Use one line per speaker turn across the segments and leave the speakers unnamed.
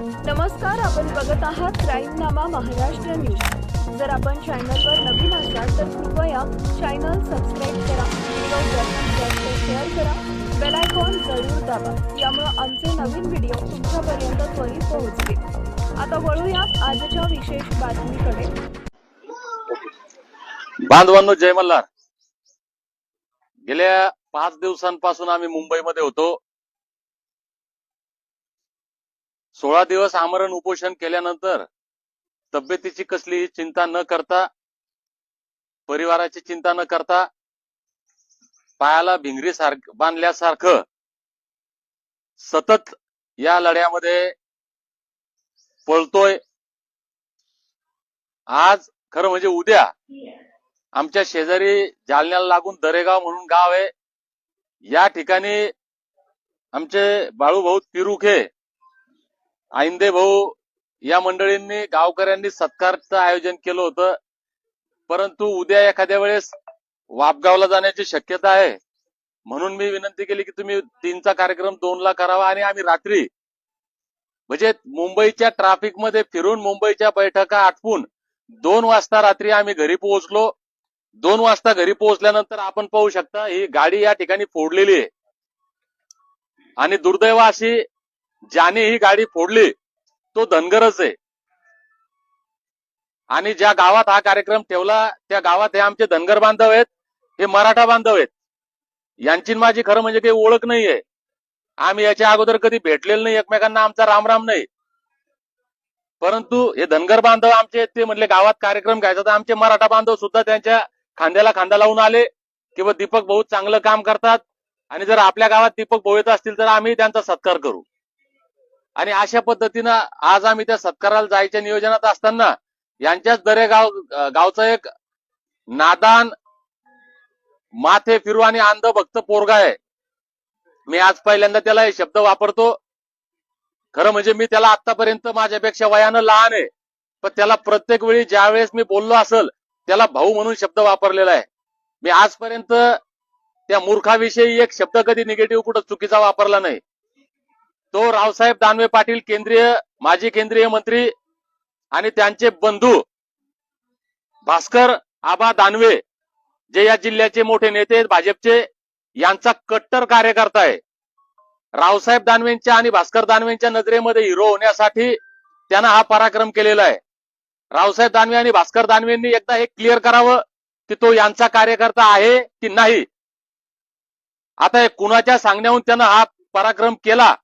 नमस्कार आपण बघत आहात क्राईमनामा महाराष्ट्र न्यूज. जर आपण चॅनलवर नवीन असाल तर कृपया चॅनल सबस्क्राईब करा व्हिडिओ जास्तीत जास्त शेअर करा. बेल आयकॉन जरूर दाबा यामुळे आमचे नवीन व्हिडिओ तुमच्यापर्यंत त्वरित पोहोचतील. आता वळूया आजच्या विशेष बातमीकडे.
बांधवांनो जय मल्हार. गेल्या पाच दिवसांपासून आम्ही मुंबईमध्ये होतो. सोळा दिवस आमरण उपोषण केल्यानंतर तब्येतीची कसलीही चिंता न करता परिवाराची चिंता न करता पायाला भिंगरी सारख बांधल्यासारखं सतत या लढ्यामध्ये पळतोय. आज खरं म्हणजे उद्या आमच्या शेजारी जालन्याला लागून दरेगाव म्हणून गाव आहे. या ठिकाणी आमचे बाळूभाऊ तिरुखे आईंदे भाऊ या मंडळींनी गावकऱ्यांनी सत्कारचं आयोजन केलं होतं. परंतु उद्या एखाद्या वेळेस वापगावला जाण्याची शक्यता आहे. म्हणून मी विनंती केली की तुम्ही तीनचा कार्यक्रम दोनला करावा आणि आम्ही रात्री म्हणजे मुंबईच्या ट्रॅफिकमध्ये फिरून मुंबईच्या बैठका आटपून दोन वाजता रात्री आम्ही घरी पोहोचलो. दोन वाजता घरी पोहोचल्यानंतर आपण पाहू शकता ही गाडी या ठिकाणी फोडलेली आहे. आणि दुर्दैव अशी ज्याने ही गाडी फोडली तो धनगरच आहे. आणि ज्या गावात हा कार्यक्रम ठेवला त्या गावात हे आमचे धनगर बांधव आहेत हे मराठा बांधव आहेत. यांची माझी खरं म्हणजे काही ओळख नाहीये आम्ही याच्या अगोदर कधी भेटलेलं नाही एकमेकांना आमचा रामराम नाही. परंतु हे धनगर बांधव आमचे ते म्हणले गावात कार्यक्रम घ्यायचा तर आमचे मराठा बांधव सुद्धा त्यांच्या खांद्याला खांदा लावून आले किंवा दीपक भाऊ चांगलं काम करतात. आणि जर आपल्या गावात दीपक भाऊ येत असतील तर आम्ही त्यांचा सत्कार करू. आणि अशा पद्धतीनं आज आम्ही त्या सत्काराला जायच्या नियोजनात असताना यांच्याच दरेगाव अं, गावचं एक नादान माथे फिरू आणि अंध भक्त पोरगा आहे. मी आज पहिल्यांदा त्याला हे शब्द वापरतो. खरं म्हणजे मी त्याला आतापर्यंत माझ्यापेक्षा वयानं लहान आहे. पण त्याला प्रत्येक वेळी ज्या वेळेस मी बोललो असेल त्याला भाऊ म्हणून शब्द वापरलेला आहे. मी आजपर्यंत त्या मूर्खाविषयी एक शब्द कधी निगेटिव्ह कुठं चुकीचा वापरला नाही. तो रावसाहेब दानवे पाटील केंद्रीय माजी केंद्रीय मंत्री आणि त्यांचे बंधू भास्कर आबा दानवे जे या जिल्ह्याचे मोठे नेते भाजपचे यांचा कट्टर कार्यकर्ता आहे. रावसाहेब दानवेंच्या आणि भास्कर दानवेंच्या नजरेमध्ये हिरो होण्यासाठी त्यांना हा पराक्रम केलेला आहे. रावसाहेब दानवे आणि भास्कर दानवेंनी एकदा हे क्लिअर करावं की तो यांचा कार्यकर्ता आहे की नाही. आता हे कुणाच्या सांगण्याहून त्यानं हा पराक्रम केला?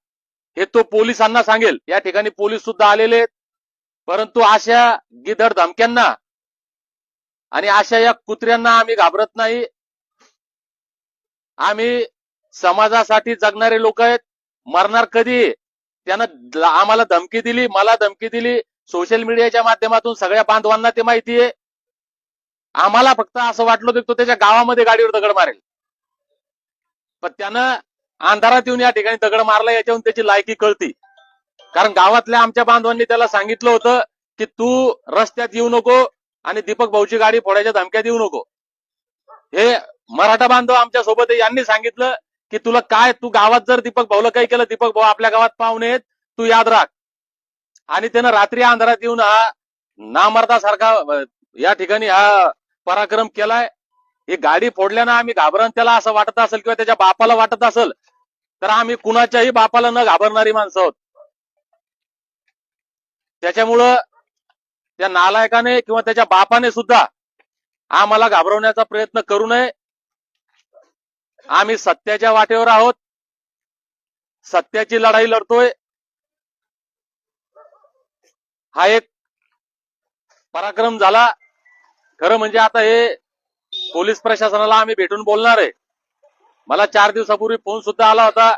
हे तो पोलिसांना सांगेल. या ठिकाणी पोलीस सुद्धा आलेले आहेत. परंतु अशा गिधड धमक्यांना आणि अशा या कुत्र्यांना आम्ही घाबरत नाही. आम्ही समाजासाठी जगणारे लोक आहेत. मरणार कधी? त्यानं आम्हाला धमकी दिली मला धमकी दिली. सोशल मीडियाच्या माध्यमातून सगळ्या बांधवांना ते माहिती आहे. आम्हाला फक्त असं वाटलं होतं तो त्याच्या गावामध्ये गाडीवर दगड मारेल. पण त्यानं अंधारात येऊन या ठिकाणी दगड मारला याच्यावरून त्याची लायकी कळती. कारण गावातल्या आमच्या बांधवांनी त्याला सांगितलं होतं की तू रस्त्यात येऊ नको आणि दीपक भाऊची गाडी फोडायच्या धमक्यात येऊ नको. हे मराठा बांधव आमच्यासोबत यांनी सांगितलं की तुला काय तू गावात जर दीपक भाऊला काही केलं दीपक भाऊ आपल्या गावात पाहुणे तू याद राख. आणि त्यानं रात्री अंधारात येऊन हा नामर्दासारखा या ठिकाणी हा पराक्रम केलाय. ही गाडी फोडल्यानं आम्ही घाबरण त्याला असं वाटत असेल किंवा त्याच्या बापाला वाटत असेल तर आम्ही कुणाच्याही बापाला न घाबरणारी माणसं आहोत. त्याच्यामुळं त्या नालायकाने किंवा त्याच्या बापाने सुद्धा आम्हाला घाबरवण्याचा प्रयत्न करू नये. आम्ही सत्याच्या वाटेवर आहोत. सत्याची लढाई लढतोय. हा एक पराक्रम झाला. खरं म्हणजे आता हे पोलीस प्रशासनाला आम्ही भेटून बोलणार आहे. मला चार दिवसापूर्वी फोन सुद्धा आला होता.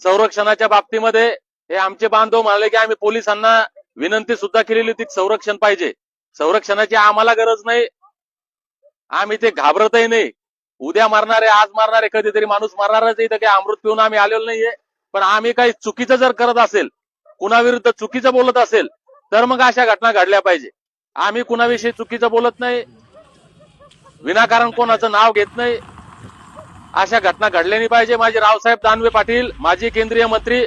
संरक्षणाच्या बाबतीमध्ये हे आमचे बांधव म्हणाले की आम्ही पोलिसांना विनंती सुद्धा केलेली होती संरक्षण पाहिजे. संरक्षणाची आम्हाला गरज नाही. आम्ही ते घाबरतही नाही. उद्या मारणारे आज मारणारे कधीतरी माणूस मारणारच इथं काही अमृत पिऊन आम्ही आलेलो नाहीये. पण आम्ही काही चुकीचं जर करत असेल कुणाविरुद्ध चुकीचं बोलत असेल तर मग अशा घटना घडल्या पाहिजे. आम्ही कुणाविषयी चुकीचं बोलत नाही. विनाकारण कोणाचं नाव घेत नाही. अशा घटना घडल्या नाही पाहिजे. माझे रावसाहेब दानवे पाटील माजी केंद्रीय मंत्री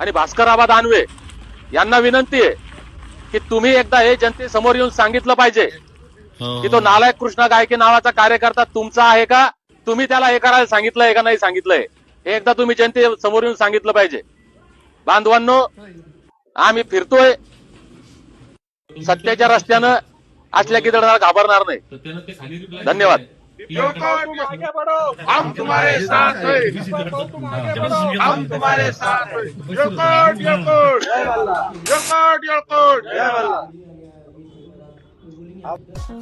आणि भास्करआबा दानवे यांना विनंती आहे की तुम्ही एकदा हे जनतेसमोर येऊन सांगितलं पाहिजे की तो नालायक कृष्णा गायके नावाचा कार्यकर्ता तुमचा आहे का? तुम्ही त्याला हे करायला सांगितलंय का नाही सांगितलंय? हे एकदा तुम्ही जनते समोर येऊन सांगितलं पाहिजे. बांधवांनो आम्ही फिरतोय. सत्याच्या रस्त्यानं असल्या की घाबरणार नाही. धन्यवाद.
हम तुम्हारे साथ हैं. हम तुम्हारे साथ हैं. यलकोट यलकोट यलकोट यलकोट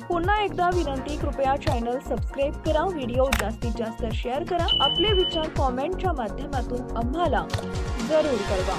पुन्हा एकदा विनंती कृपया चॅनल सबस्क्राईब करा व्हिडिओ जास्तीत जास्त शेअर करा. आपले विचार कॉमेंटच्या माध्यमातून आम्हाला जरूर कळवा.